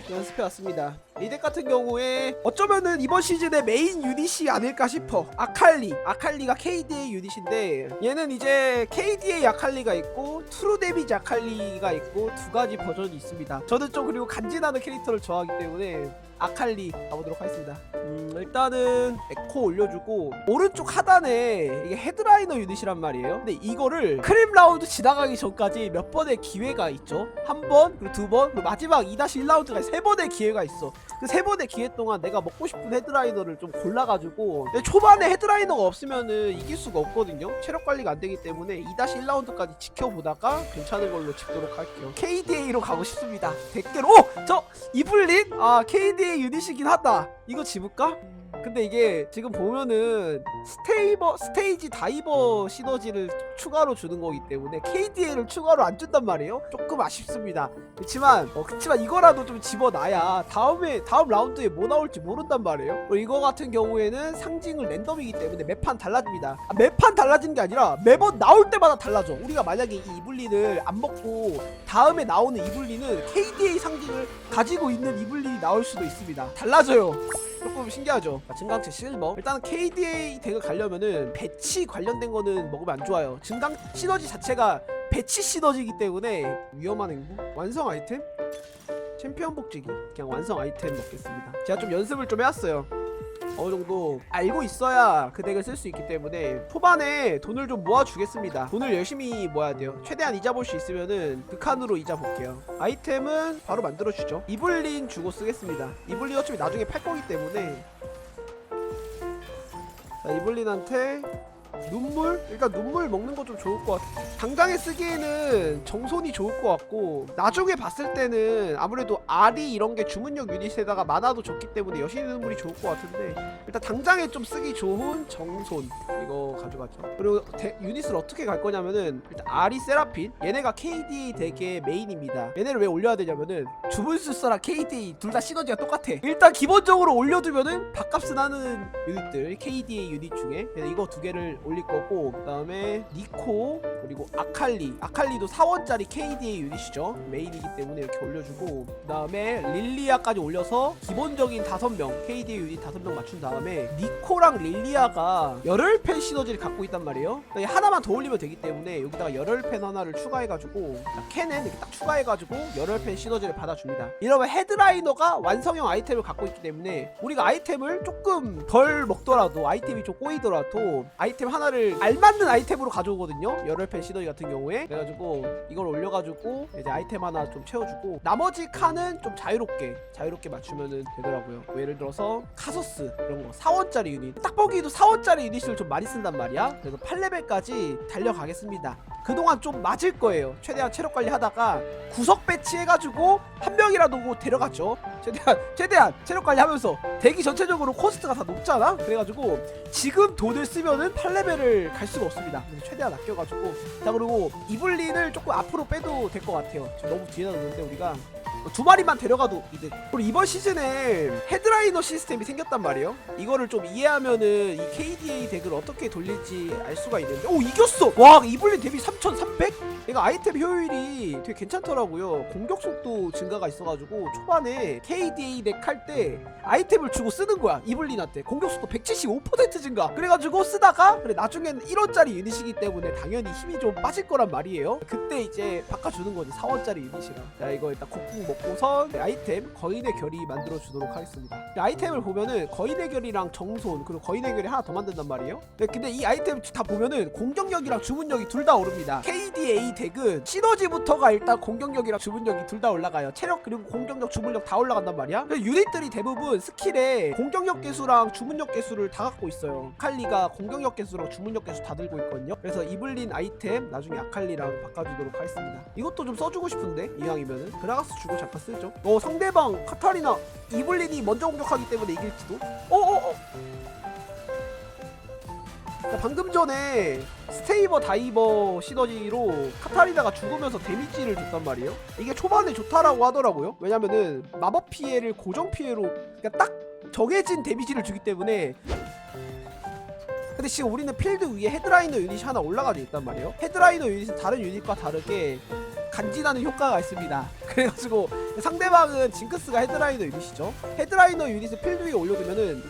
덱을 연습해 왔습니다. 이덱 같은 경우에 어쩌면은 이번 시즌의 메인 유닛이 아닐까 싶어. 아칼리. 아칼리가 KDA 유닛인데 얘는 이제 KDA 아칼리가 있고 트루 데미지 아칼리가 있고 두 가지 버전이 있습니다. 저는 좀 그리고 간지나는 캐릭터를 좋아하기 때문에 아칼리 가보도록 하겠습니다. 음, 일단은 에코 올려주고 오른쪽 하단에 이게 헤드라이너 유닛이란 말이에요. 근데 이거를 크림 라운드 지나가기 전까지 몇 번의 기회가 있죠. 한 번, 그리고 두 번, 그리고 마지막 2-1라운드가 세 번의 기회가 있어. 그 세 번의 기회 동안 내가 먹고 싶은 헤드라이너를 좀 골라가지고 근데 초반에 헤드라이너가 없으면은 이길 수가 없거든요. 체력 관리가 안 되기 때문에 2-1라운드까지 지켜보다가 괜찮은 걸로 집도록 할게요. KDA로 가고 싶습니다. 100개로 오! 저 이블린? 아 KDA 유닛이긴 하다. 이거 집을까? 근데 이게 지금 보면은 스테이버 스테이지 다이버 시너지를 추가로 주는 거기 때문에 KDA를 추가로 안 준단 말이에요. 조금 아쉽습니다. 그렇지만 어, 그렇지만 이거라도 좀 집어놔야 다음에 다음 라운드에 뭐 나올지 모른단 말이에요. 이거 같은 경우에는 상징은 랜덤이기 때문에 매판 달라집니다. 아, 매판 달라진 게 아니라 매번 나올 때마다 달라져. 우리가 만약에 이 이블린을 안 먹고 다음에 나오는 이블린은 KDA 상징을 가지고 있는 이블린이 나올 수도 있습니다. 달라져요. 조금 신기하죠. 자, 증강체 실버. 일단은 KDA 덱을 가려면은 배치 관련된 거는 먹으면 안 좋아요. 증강 시너지 자체가 배치 시너지이기 때문에 위험한 행동. 완성 아이템? 챔피언 복지기. 그냥 완성 아이템 먹겠습니다. 제가 좀 연습을 좀 해왔어요. 어느 정도 알고 있어야 그 덱을 쓸 수 있기 때문에 초반에 돈을 좀 모아주겠습니다. 돈을 열심히 모아야 돼요. 최대한 이자 볼 수 있으면은 극한으로 이자 볼게요. 아이템은 바로 만들어주죠. 이블린 주고 쓰겠습니다. 이블린 어차피 나중에 팔 거기 때문에 자, 이블린한테 눈물? 그러니까 눈물 먹는 거 좀 좋을 것 같아. 당장에 쓰기에는 정손이 좋을 것 같고 나중에 봤을 때는 아무래도 알이 이런 게 주문력 유닛에다가 만화도 적기 때문에 여신의 눈물이 좋을 것 같은데 일단 당장에 좀 쓰기 좋은 정손 이거 가져가죠. 그리고 대- 유닛을 어떻게 갈 거냐면은 일단 아리 세라핀 얘네가 KD 덱의 메인입니다. 얘네를 왜 올려야 되냐면은 주문술사랑 KD 둘 다 시너지가 똑같아. 일단 기본적으로 올려두면은 밥값은 하는 유닛들 KD의 유닛 중에 이거 두 개를 올릴 거고 그다음에 니코 그리고 아칼리. 아칼리도 4원짜리 KD의 유닛이죠. 메인이기 때문에 이렇게 올려주고 그다음에 릴리아까지 올려서 기본적인 5명 KD의 유닛 5명 맞춘 다음에 니코랑 릴리아가 열혈팬 시너지를 갖고 있단 말이에요. 그러니까 하나만 더 올리면 되기 때문에 여기다가 열혈팬 하나를 추가해가지고 캔엔 이렇게 딱 추가해가지고 열혈팬 시너지를 받아줍니다. 이러면 헤드라이너가 완성형 아이템을 갖고 있기 때문에 우리가 아이템을 조금 덜 먹더라도 아이템이 좀 꼬이더라도 아이템 하나 를 알맞는 아이템으로 가져오거든요. 열혈팬 시너지 같은 경우에. 그래가지고 이걸 올려가지고 이제 아이템 하나 좀 채워주고 나머지 칸은 좀 자유롭게 자유롭게 맞추면 되더라고요. 뭐 예를 들어서 카소스 이런 거 4원짜리 유닛. 딱 보기에도 4원짜리 유닛을 좀 많이 쓴단 말이야. 그래서 8레벨까지 달려가겠습니다 그동안 좀 맞을 거예요. 최대한 체력 관리 하다가 구석 배치해가지고 한 명이라도 데려갔죠. 최대한 최대한 체력 관리하면서 대기 전체적으로 코스트가 다 높잖아? 그래가지고 지금 돈을 쓰면은 8레벨을 갈 수가 없습니다. 그래서 최대한 아껴가지고. 자 그리고 이블린을 조금 앞으로 빼도 될 것 같아요. 지금 너무 뒤에 나오는데 우리가 두 마리만 데려가도 이득. 그리고 이번 시즌에 헤드라이너 시스템이 생겼단 말이에요. 이거를 좀 이해하면은 이 KDA 덱을 어떻게 돌릴지 알 수가 있는데. 오 이겼어! 와 이블린 데뷔 3300? 얘가 아이템 효율이 되게 괜찮더라고요. 공격 속도 증가가 있어가지고 초반에 KDA 덱 할 때 아이템을 주고 쓰는 거야 이블린한테. 공격 속도 175% 증가. 그래가지고 쓰다가 그래 나중에는 1원짜리 유닛이기 때문에 당연히 힘이 좀 빠질 거란 말이에요. 그때 이제 바꿔주는 거지 4원짜리 유닛이라. 자 이거 일단 곡궁 먹 고선 아이템 거인의 결이 만들어 주도록 하겠습니다. 이 아이템을 보면은 거인의 결이랑 정손 그리고 거인의 결이 하나 더 만든단 말이에요. 네, 근데 이 아이템 다 보면은 공격력이랑 주문력이 둘 다 오릅니다. KDA 덱은 시너지부터가 일단 공격력이랑 주문력이 둘 다 올라가요. 체력 그리고 공격력 주문력 다 올라간단 말이야. 유닛들이 대부분 스킬에 공격력 개수랑 주문력 개수를 다 갖고 있어요. 아칼리가 공격력 개수랑 주문력 개수 다 들고 있거든요. 그래서 이블린 아이템 나중에 아칼리랑 바꿔주도록 하겠습니다. 이것도 좀 써주고 싶은데 이왕이면은. 그라가스 주고 잠깐 쓰죠 어 상대방 카타리나 이블린이 먼저 공격하기 때문에 이길지도 어어어 자, 방금 전에 스테이버 다이버 시너지로 카타리나가 죽으면서 데미지를 줬단 말이에요. 이게 초반에 좋다라고 하더라고요. 왜냐면은 마법 피해를 고정 피해로 그러니까 딱 정해진 데미지를 주기 때문에 근데 지금 우리는 필드 위에 헤드라이너 유닛이 하나 올라가져 있단 말이에요. 헤드라이너 유닛은 다른 유닛과 다르게 간지나는 효과가 있습니다. 그래가지고 상대방은 징크스가 헤드라이너 유닛이죠. 헤드라이너 유닛을 필드 위에 올려두면은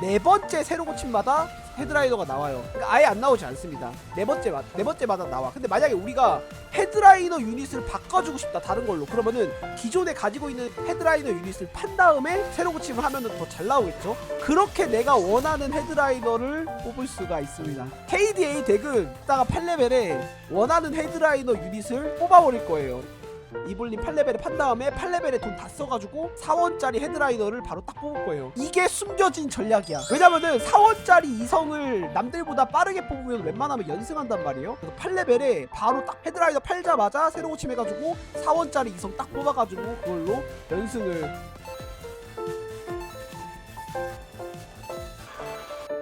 네 번째 새로 고침마다 헤드라이너가 나와요. 그러니까 아예 안 나오지 않습니다. 네 번째 마, 네 번째마다 나와. 근데 만약에 우리가 헤드라이너 유닛을 바꿔주고 싶다 다른 걸로 그러면은 기존에 가지고 있는 헤드라이너 유닛을 판 다음에 새로 고침을 하면은 더 잘 나오겠죠. 그렇게 내가 원하는 헤드라이너를 뽑을 수가 있습니다. KDA 덱은 이따가 8레벨에 원하는 헤드라이너 유닛을 뽑아버릴 거예요. 이블린 8레벨에 판 다음에 8레벨에 돈 다 써가지고 4원짜리 헤드라이너를 바로 딱 뽑을 거예요. 이게 숨겨진 전략이야. 왜냐면은 4원짜리 이성을 남들보다 빠르게 뽑으면 웬만하면 연승한단 말이에요. 그래서 8레벨에 바로 딱 헤드라이너 팔자마자 새로 고침해가지고 4원짜리 이성 딱 뽑아가지고 그걸로 연승을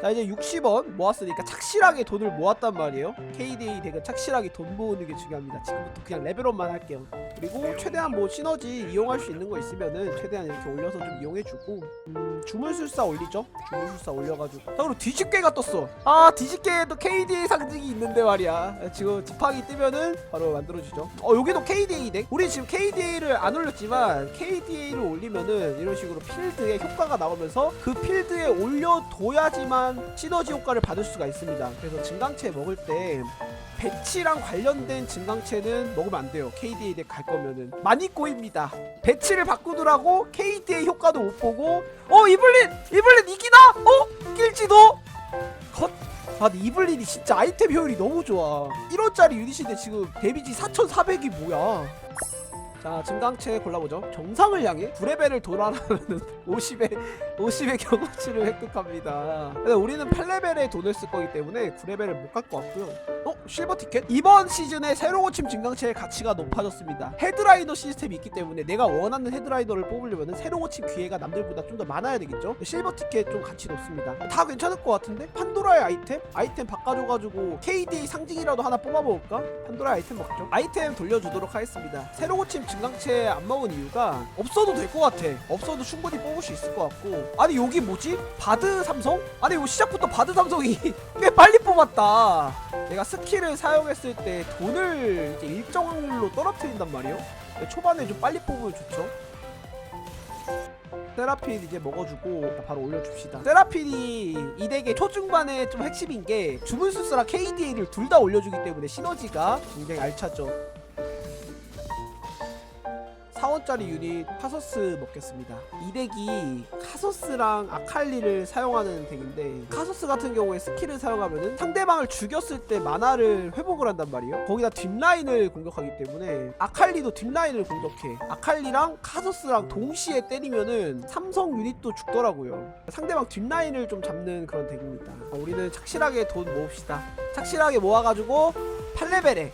자 이제 60원 모았으니까 착실하게 돈을 모았단 말이에요 KDA 덱은 착실하게 돈 모으는 게 중요합니다 지금부터 그냥 레벨업만 할게요 그리고 최대한 뭐 시너지 이용할 수 있는 거 있으면은 최대한 이렇게 올려서 좀 이용해주고. 음, 주물술사 올리죠? 주물술사 올려가지고. 자 그리고 뒤집개가 떴어. 아 뒤집개에도 KDA 상징이 있는데 말이야. 지금 지팡이 뜨면은 바로 만들어주죠. 어 여기도 KDA 덱 우리 지금 KDA를 안 올렸지만 KDA를 올리면은 이런 식으로 필드에 효과가 나오면서 그 필드에 올려둬야지만 시너지 효과를 받을 수가 있습니다. 그래서 증강체 먹을 때 배치랑 관련된 증강체는 먹으면 안 돼요. KDA 덱갈거 면은 많이 꼬입니다. 배치를 바꾸더라고 KDA 효과도 못 보고 어 이블린 이블린 이기나? 어 낄지도 컷. 아 근데 이블린이 진짜 아이템 효율이 너무 좋아 1원짜리 유닛인데 지금 데미지 4400이 뭐야 자 증강체 골라보죠 정상을 향해 9레벨을 돌아라는 50의 50의 경험치를 획득합니다 근데 우리는 8레벨에 돈을 쓸 거기 때문에 9레벨을 못갈것 같고요 어? 실버 티켓? 이번 시즌에 새로 고침 증강체의 가치가 높아졌습니다 헤드라이너 시스템이 있기 때문에 내가 원하는 헤드라이너를 뽑으려면 새로 고침 기회가 남들보다 좀 더 많아야 되겠죠 실버 티켓 좀 가치 높습니다 다 괜찮을 것 같은데? 판도라의 아이템? 아이템 바꿔줘가지고 KD 상징이라도 하나 뽑아볼까? 판도라의 아이템 먹죠 아이템 돌려주도록 하겠습니다 새로 고침 증강체 안 먹은 이유가 없어도 될 것 같아. 없어도 충분히 뽑을 수 있을 것 같고. 아니 여기 뭐지? 바드 삼성? 아니 이거 시작부터 바드 삼성이 꽤 빨리 뽑았다. 내가 스킬을 사용했을 때 돈을 이제 일정 확률로 떨어뜨린단 말이에요. 초반에 좀 빨리 뽑으면 좋죠. 세라핀 이제 먹어주고 바로 올려줍시다. 세라핀이 이 덱의 초중반에 좀 핵심인 게 주문수스랑 KDA를 둘 다 올려주기 때문에 시너지가 굉장히 알차죠 4원짜리 유닛 카소스 먹겠습니다. 이 덱이 카소스랑 아칼리를 사용하는 덱인데 카소스 같은 경우에 스킬을 사용하면은 상대방을 죽였을 때 마나를 회복을 한단 말이에요. 거기다 뒷라인을 공격하기 때문에 아칼리도 뒷라인을 공격해. 아칼리랑 카소스랑 동시에 때리면은 삼성 유닛도 죽더라고요. 상대방 뒷라인을 좀 잡는 그런 덱입니다. 어, 우리는 착실하게 돈 모읍시다. 착실하게 모아가지고 8레벨에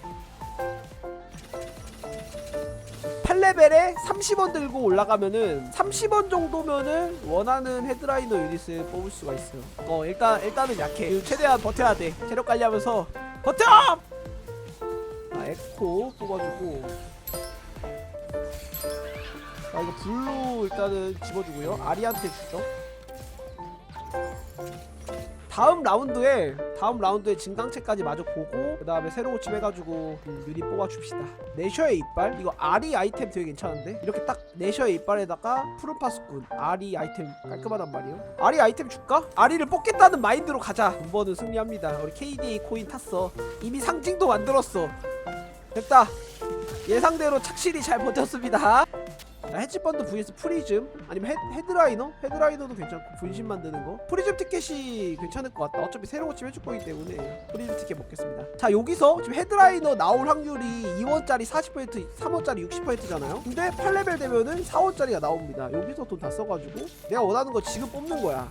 8레벨에 30원 들고 올라가면은 30원 정도면은 원하는 헤드라이너 유닛을 뽑을 수가 있어요. 어 일단 일단은 약해. 최대한 버텨야 돼. 체력 관리하면서 버텨! 아 에코 뽑아주고. 아 이거 블루 일단은 집어주고요. 아리한테 주죠. 다음 라운드에 다음 라운드에 진강체까지 마저 보고 그 다음에 새로 고침해가지고 음, 유닛 뽑아줍시다. 내셔의 이빨? 이거 아리 아이템 되게 괜찮은데? 이렇게 딱 내셔의 이빨에다가 푸른 파수꾼 아리 아이템 깔끔하단 말이에요. 아리 아이템 줄까? 아리를 뽑겠다는 마인드로 가자. 이번은 승리합니다. 우리 KDA 코인 탔어. 이미 상징도 만들었어. 됐다. 예상대로 착실히 잘 버텼습니다. 자, 해치펀드 vs 프리즘? 아니면 헤, 헤드라이너? 헤드라이너도 괜찮고 분신 만드는 거? 프리즘 티켓이 괜찮을 것 같다. 어차피 새로 고침 해줄 거기 때문에 프리즘 티켓 먹겠습니다. 자 여기서 지금 헤드라이너 나올 확률이 2원짜리 40% 3원짜리 60%잖아요? 근데 8레벨 되면은 4원짜리가 나옵니다. 여기서 돈 다 써가지고 내가 원하는 거 지금 뽑는 거야.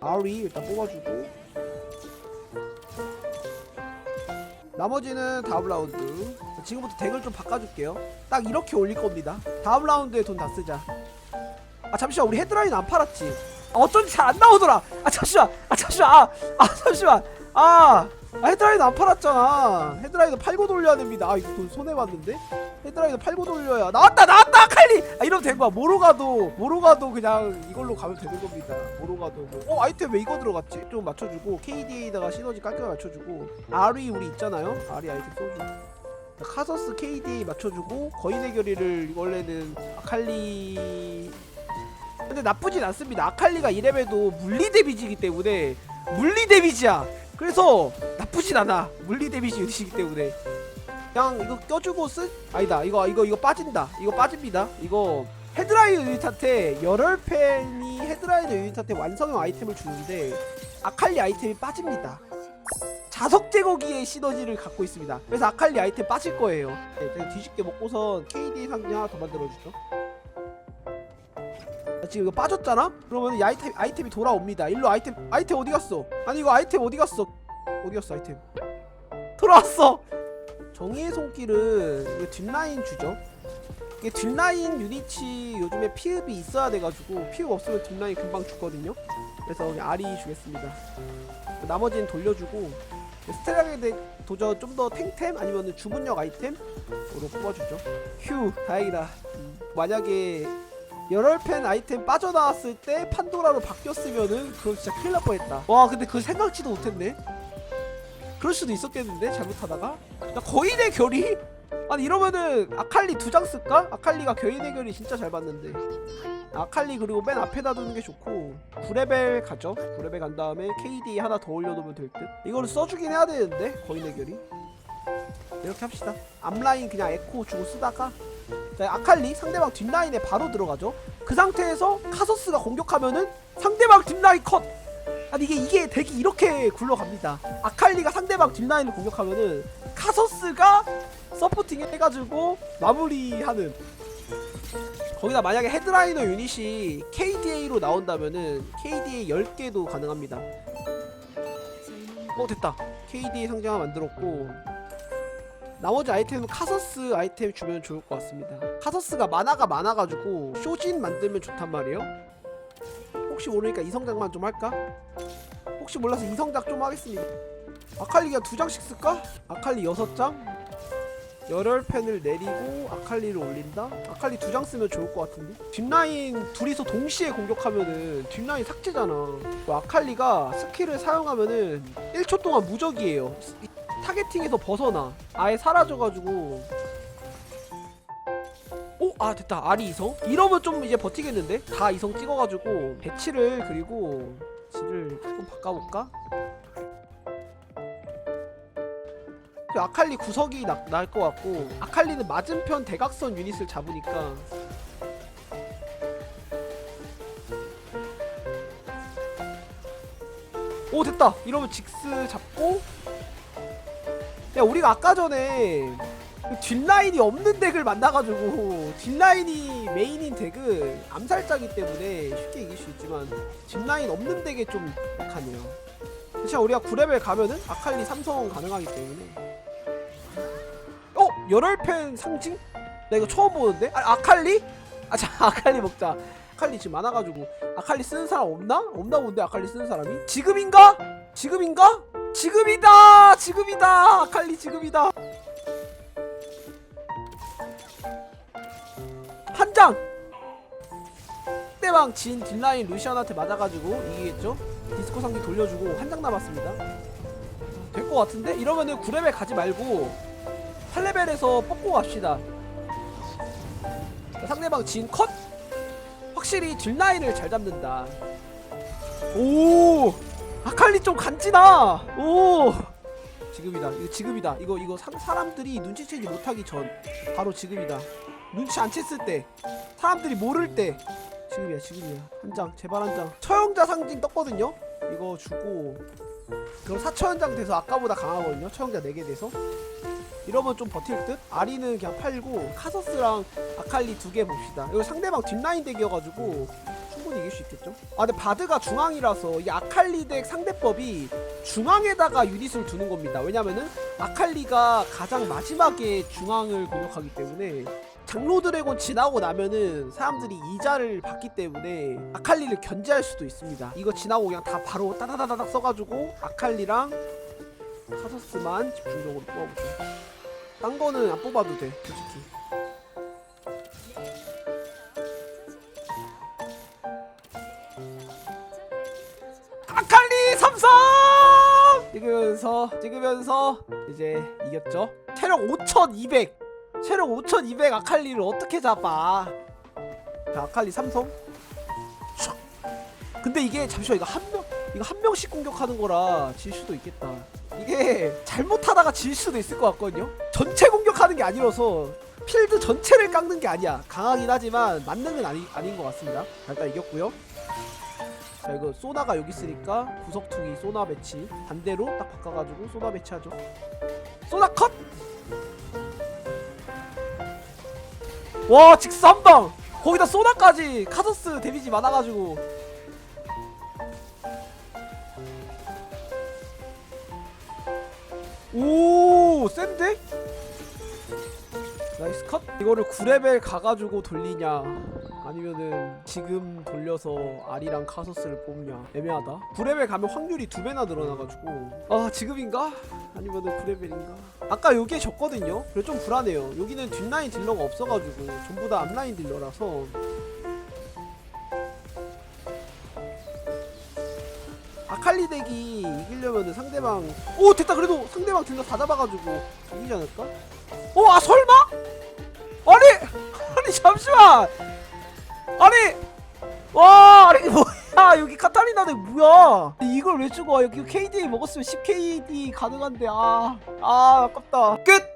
아리 일단 뽑아주고 나머지는 다음 라운드 지금부터 덱을 좀 바꿔줄게요. 딱 이렇게 올릴 겁니다. 다음 라운드에 돈 다 쓰자. 아 잠시만 우리 헤드라인 안 팔았지? 아, 어쩐지 잘 안 나오더라. 아 잠시만 아 잠시만 아, 아 잠시만. 아, 아 헤드라인 안 팔았잖아. 헤드라인도 팔고 돌려야 됩니다. 아 이거 돈 손해봤는데? 헤드라인을 팔고 돌려야. 나왔다 나왔다 아칼리! 아 이러면 된 거야. 모로가도 모로가도 그냥 이걸로 가면 되는 겁니다. 모로가도. 뭐. 어 아이템 왜 이거 들어갔지? 좀 맞춰주고 KDA에다가 시너지 깔끔하게 맞춰주고. RE 우리 있잖아요. RE 아이템 써주고 카서스 KDA 맞춰주고 거인의 결의를 원래는 아칼리. 근데 나쁘진 않습니다. 아칼리가 이래봬도 물리 데미지이기 때문에 물리 데미지야. 그래서 나쁘진 않아. 물리 데미지 유닛이기 때문에. 그냥 이거 껴주고 쓰 아니다. 이거 이거 이거 빠진다. 이거 빠집니다. 이거 헤드라인 유닛한테 열혈 팬이 헤드라인 유닛한테 완성형 아이템을 주는데 아칼리 아이템이 빠집니다 자석 제거기의 시너지를 갖고 있습니다. 그래서 아칼리 아이템 빠질 거예요. 네, 뒤집게 먹고선 KD 상자 더 만들어주죠. 자, 지금 이거 빠졌잖아? 그러면 이 아이템, 아이템이 돌아옵니다. 일로 아이템 아이템 어디 갔어? 아니 이거 아이템 어디 갔어? 어디 갔어 아이템? 돌아왔어! 정의의 손길은 이거 뒷라인 주죠. 이게 뒷라인 유니치 요즘에 피읍이 있어야 돼가지고 피읍 없으면 뒷라인 금방 죽거든요. 그래서 그냥 아리 주겠습니다. 나머지는 돌려주고 스테라게 도저 좀 더 탱템 아니면 주문력 아이템으로 뽑아주죠. 휴 다행이다. 음, 만약에 열혈팬 아이템 빠져나왔을 때 판도라로 바뀌었으면은 그건 진짜 큰일 날 뻔했다. 와 근데 그걸 생각지도 못했네. 그럴 수도 있었겠는데 잘못하다가 나 거인의 결이 아니 이러면은 아칼리 두 장 쓸까? 아칼리가 거인의 결이 진짜 잘 봤는데 아칼리 그리고 맨 앞에다 두는 게 좋고 9레벨 가죠. 9레벨 간 다음에 KD 하나 더 올려놓으면 될 듯. 이거를 써주긴 해야 되는데 거인의 결이. 이렇게 합시다. 앞라인 그냥 에코 주고 쓰다가. 자 아칼리 상대방 뒷라인에 바로 들어가죠. 그 상태에서 카서스가 공격하면은 상대방 뒷라인 컷! 아니 이게 이게 덱이 이렇게 굴러갑니다. 아칼리가 상대방 뒷라인을 공격하면은 카서스가 서포팅 해가지고 마무리하는. 거기다 만약에 헤드라이너 유닛이 KDA로 나온다면은 KDA 10개도 가능합니다. 어 됐다. KDA 상자 만들었고 나머지 아이템은 카서스 아이템 주면 좋을 것 같습니다. 카서스가 만화가 많아가지고 쇼진 만들면 좋단 말이에요. 혹시 모르니까 이성작만 좀 할까? 혹시 몰라서 이성작 좀 하겠습니다. 아칼리가 두 장씩 쓸까? 아칼리 여섯 장? 열혈펜을 내리고 아칼리를 올린다? 아칼리 두 장 쓰면 좋을 것 같은데? 뒷라인 둘이서 동시에 공격하면은 뒷라인 삭제잖아. 뭐 아칼리가 스킬을 사용하면은 1초 동안 무적이에요. 이 타겟팅에서 벗어나. 아예 사라져가지고 오! 아 됐다 아리 이성 이러면 좀 이제 버티겠는데? 다 이성 찍어가지고 배치를 그리고 질을 조금 바꿔볼까? 그 아칼리 구석이 나을 것 같고 아칼리는 맞은편 대각선 유닛을 잡으니까 오 됐다 이러면 직스 잡고 야 우리가 아까 전에 그 뒷라인이 없는 덱을 만나가지고 뒷라인이 메인인 덱은 암살자기 때문에 쉽게 이길 수 있지만 뒷라인 없는 덱에 좀 약하네요 진짜 우리가 9레벨 가면은 아칼리 삼성 가능하기 때문에 어? 열혈팬 상징? 나 이거 처음 보는데? 아, 아칼리? 아 자 아칼리 먹자 아칼리 지금 많아가지고 아칼리 쓰는 사람 없나? 없나 본데 아칼리 쓰는 사람이? 지금인가? 지금인가? 지금이다! 지금이다! 아칼리 지금이다! 한 장! 상대방 진 딜라인 루시안한테 맞아가지고 이기겠죠? 디스코 상기 돌려주고 한 장 남았습니다 될 것 같은데? 이러면은 9레벨 가지 말고 8레벨에서 뽑고 갑시다. 자, 상대방 진 컷! 확실히 딜라인을 잘 잡는다. 오! 아칼리 좀 간지나! 오! 지금이다. 이거 지금이다. 이거 이거 사, 사람들이 눈치채지 못하기 전 바로 지금이다. 눈치 안 챘을 때 사람들이 모를 때 지금이야 지금이야. 한 장 제발 한장. 처형자 상징 떴거든요? 이거 주고. 그럼 사처연장 돼서 아까보다 강하거든요? 처형자 4개 돼서 이러면 좀 버틸 듯 아리는 그냥 팔고 카서스랑 아칼리 두 개 봅시다 이거 상대방 뒷라인 덱이어가지고 충분히 이길 수 있겠죠 아 근데 바드가 중앙이라서 이 아칼리 덱 상대법이 중앙에다가 유닛을 두는 겁니다 왜냐면은 아칼리가 가장 마지막에 중앙을 공격하기 때문에 장로 드래곤 지나고 나면은 사람들이 이자를 받기 때문에 아칼리를 견제할 수도 있습니다. 이거 지나고 그냥 다 바로 따다다다닥 써가지고 아칼리랑 카서스만 집중적으로 뽑아보죠. 딴 거는 안 뽑아도 돼 솔직히. 아칼리 삼성! 찍으면서 찍으면서 이제 이겼죠? 체력 5200 체력 5200 아칼리를 어떻게 잡아? 자, 아칼리 삼성. 근데 이게 잠시만 이거 한 명 이거 한 명씩 공격하는 거라 질 수도 있겠다. 게 잘못하다가 질 수도 있을 것 같거든요. 전체 공격하는 게 아니라서 필드 전체를 깎는 게 아니야. 강하긴 하지만 건 아니, 아닌 것 같습니다. 자, 일단 이겼고요. 자 이거 소나가 여기 있으니까 구석퉁이 소나 배치. 반대로 딱 바꿔가지고 소나 배치하죠. 소나 컷! 와 직스 한방! 거기다 소나까지 카서스 데미지 많아가지고 오 센데? 나이스 컷. 이거를 9레벨 가가지고 돌리냐? 아니면은 지금 돌려서 아리랑 카서스를 뽑냐? 애매하다. 9레벨 가면 확률이 두 배나 늘어나가지고. 아 지금인가? 아니면은 9레벨인가? 아까 여기에 졌거든요? 그래 좀 불안해요. 여기는 뒷라인 딜러가 없어가지고 전부 다 앞라인 딜러라서 아칼리 덱이 이기려면은 상대방 오 됐다 그래도 상대방 딜러 다 잡아가지고 이기지 않을까? 어, 아 설마? 아니, 아니 잠시만. 아니, 와, 아니 뭐야? 여기 카타리나네 뭐야? 이걸 왜 죽어? 여기 KD 먹었으면 10KD 가능한데 아, 아 아깝다. 끝.